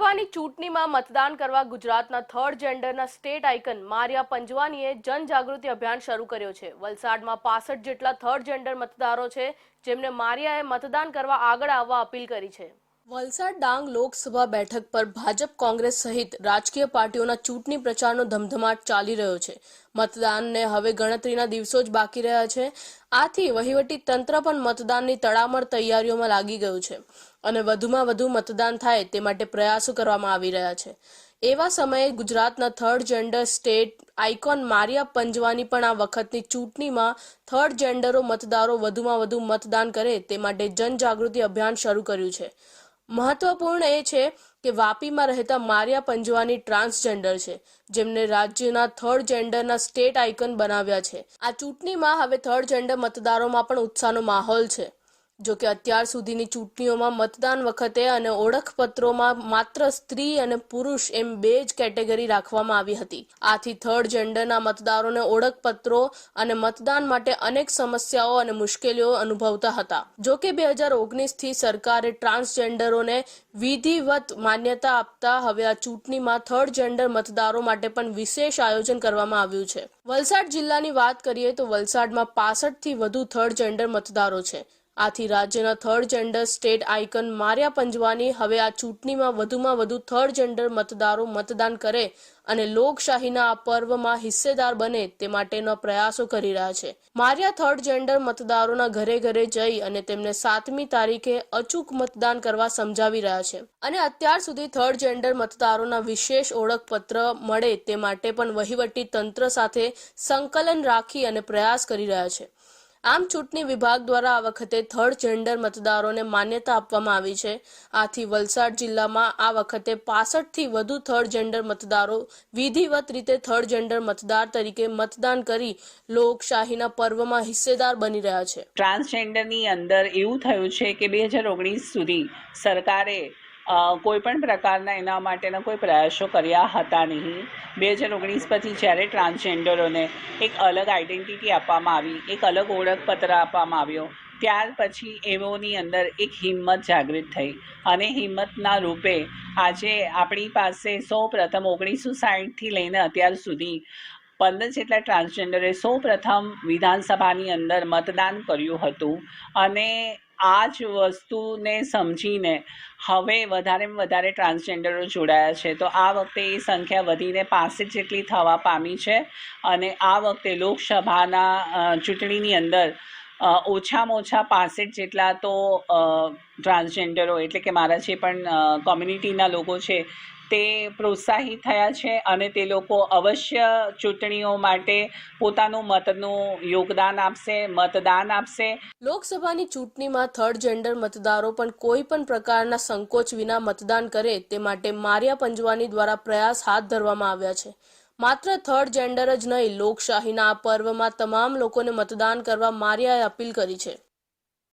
લોકસભાની ચૂંટણીમાં મતદાન કરવા ગુજરાતના થર્ડ જેન્ડરના સ્ટેટ આઇકન મારિયા પંજવાનીએ જનજાગૃતિ અભિયાન શરૂ કર્યો છે. વલસાડમાં પાસઠ જેટલા થર્ડ જેન્ડર મતદારો છે, જેમને મારિયાએ મતદાન કરવા આગળ આવવા અપીલ કરી છે. વલસાડ ડાંગ લોકસભા બેઠક પર ભાજપ કોંગ્રેસ સહિત રાજકીય પાર્ટીઓના ચૂંટણી પ્રચારનો ધમધમાટ ચાલી રહ્યો છે. મતદાનને હવે ગણતરીના દિવસો જ બાકી રહ્યા છે. આથી વહીવટી તંત્ર પણ મતદાનની તડામર તૈયારીઓમાં લાગી ગયું છે અને વધુમાં વધુ મતદાન થાય તે માટે પ્રયાસો કરવામાં આવી રહ્યા છે. એવા સમયે ગુજરાતના third gender state icon Maria Panjwani પણ આ વખતની ચૂંટણીમાં થર્ડ જેન્ડરો મતદારો વધુમાં વધુ મતદાન કરે તે માટે જનજાગૃતિ અભિયાન શરૂ કર્યું છે. મહત્વપૂર્ણ એ છે કે વાપીમાં રહેતા મારિયા પંજવાની ટ્રાન્સજેન્ડર છે, જેમને રાજ્યના થર્ડ જેન્ડરના સ્ટેટ આઇકન બનાવ્યા છે. આ ચૂંટણીમાં હવે થર્ડ જેન્ડર મતદારોમાં પણ ઉત્સાહનો માહોલ છે. જો કે અત્યાર સુધીની ચૂંટણીઓમાં મતદાન વખતે અને ઓળખપત્રોમાં માત્ર સ્ત્રી અને પુરુષ એમ બે જ કેટેગરી રાખવામાં આવી હતી. આથી થર્ડ જેન્ડરના મતદારોને ઓળખપત્રો અને મતદાન માટે અનેક સમસ્યાઓ અને મુશ્કેલીઓ અનુભવતા હતા. જો કે બે હજાર ઓગણીસથી સરકારે ટ્રાન્સજેન્ડરોને વિધિવત માન્યતા આપતા હવે આ ચૂંટણીમાં થર્ડ જેન્ડર મતદારો માટે પણ વિશેષ આયોજન કરવામાં આવ્યું છે. વલસાડ જિલ્લાની વાત કરીએ તો વલસાડમાં પાસઠથી વધુ થર્ડ જેન્ડર મતદારો છે. આથી રાજ્યના થર્ડ જેન્ડર સ્ટેટ આઇકન માર્યા પંજવાની હવે આ ચૂંટણીમાં વધુમાં વધુ થર્ડ જેન્ડર મતદારો મતદાન કરે અને લોકશાહીના આ પર્વમાં હિસ્સેદાર બને તે માટેના પ્રયાસો કરી રહ્યા છે. માર્યા થર્ડ જેન્ડર મતદારોના ઘરે ઘરે જઈ અને તેમને સાતમી તારીખે અચૂક મતદાન કરવા સમજાવી રહ્યા છે. અને અત્યાર સુધી થર્ડ જેન્ડર મતદારોના વિશેષ ઓળખપત્ર મળે તે માટે પણ વહીવટી તંત્ર સાથે સંકલન રાખી અને પ્રયાસ કરી રહ્યા છે. આમ ચૂંટણી વિભાગ દ્વારા આ વખતે થર્ડ જેન્ડર મતદારોને માન્યતા આપવામાં આવી છે. આથી વલસાડ જિલ્લામાં આ વખતે પાસઠથી વધુ થર્ડ જેન્ડર મતદારો વિધિવત રીતે થર્ડ જેન્ડર મતદાર તરીકે મતદાન કરી લોકશાહીના પર્વમાં હિસ્સેદાર બની રહ્યા છે. ટ્રાન્સજેન્ડરની અંદર એવું થયું છે કે બે હજાર ઓગણીસ સુધી સરકારે અ, કોઈ પણ પ્રકારના એના માટેના કોઈ પ્રયાસો કર્યા હતા નહીં. બે હજાર ઓગણીસ પછી જ્યારે ટ્રાન્સજેન્ડરોને એક અલગ આઈડેન્ટિટી આપવામાં આવી એક અલગ ઓળખપત્ર આપવામાં આવ્યો ત્યાર પછી એઓની અંદર એક હિંમત જાગૃત થઈ. અને હિંમતના રૂપે આજે આપણી પાસે સૌ પ્રથમ ઓગણીસો સાઠથી લઈને અત્યાર સુધી પંદર જેટલા ટ્રાન્સજેન્ડરે સૌ પ્રથમ વિધાનસભાની અંદર મતદાન કર્યું હતું. અને આ જ વસ્તુને સમજીને હવે વધારેમાં વધારે ટ્રાન્સજેન્ડરો જોડાયા છે. તો આ વખતે એ સંખ્યા વધીને પાસઠ જેટલી થવા પામી છે. અને આ વખતે લોકસભાના ચૂંટણીની અંદર ઓછામાં ઓછા પાસઠ જેટલા તો ટ્રાન્સજેન્ડરો એટલે કે મારા જે પણ કોમ્યુનિટીના લોકો છે, તે પ્રોત્સાહિત થયા છે અને તે લોકો અવશ્ય ચૂંટણીઓ માટે પોતાનું મતનું યોગદાન આપશે, મતદાન આપશે. લોકસભાની ચૂંટણીમાં થર્ડ જેન્ડર મતદારો પણ કોઈ પણ પ્રકારના સંકોચ વિના મતદાન કરે તે માટે મારિયા પંજવાની દ્વારા પ્રયાસ હાથ ધરવામાં આવ્યા છે. માત્ર થર્ડ જેન્ડર જ નહીં, લોકશાહીના આ પર્વમાં તમામ લોકોને મતદાન કરવા મારિયાએ અપીલ કરી છે.